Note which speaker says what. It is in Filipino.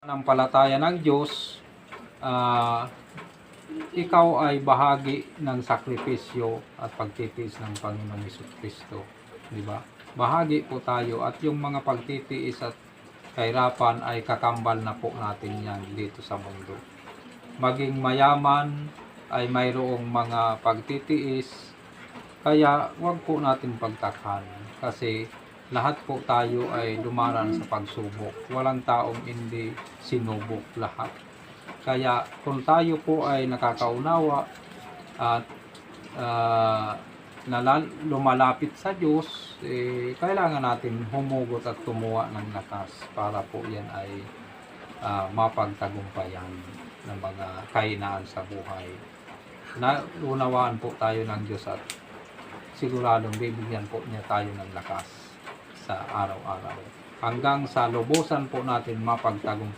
Speaker 1: Pananampalataya ng Diyos, ah, ikaw ay bahagi ng sakripisyo at pagtitiis ng Panginoong Hesus Kristo. Di ba? Bahagi po tayo at yung mga pagtitiis at kahirapan ay kakambal na po natin yan dito sa mundo. Maging mayaman ay mayroong mga pagtitiis, kaya wag po natin pagtakhan kasi lahat po tayo ay dumaran sa pagsubok. Walang taong hindi sinubok lahat. Kaya kung tayo po ay nakakaunawa at nalal- lumalapit sa Diyos, eh, kailangan natin humugot at tumuwa ng lakas para po yan ay ah, mapagtagumpayan ng mga kainaan sa buhay. Na unawaan po tayo ng Diyos at siguradong bibigyan po niya tayo ng lakas sa araw-araw. Hanggang sa lubusan po natin mapagtagumpay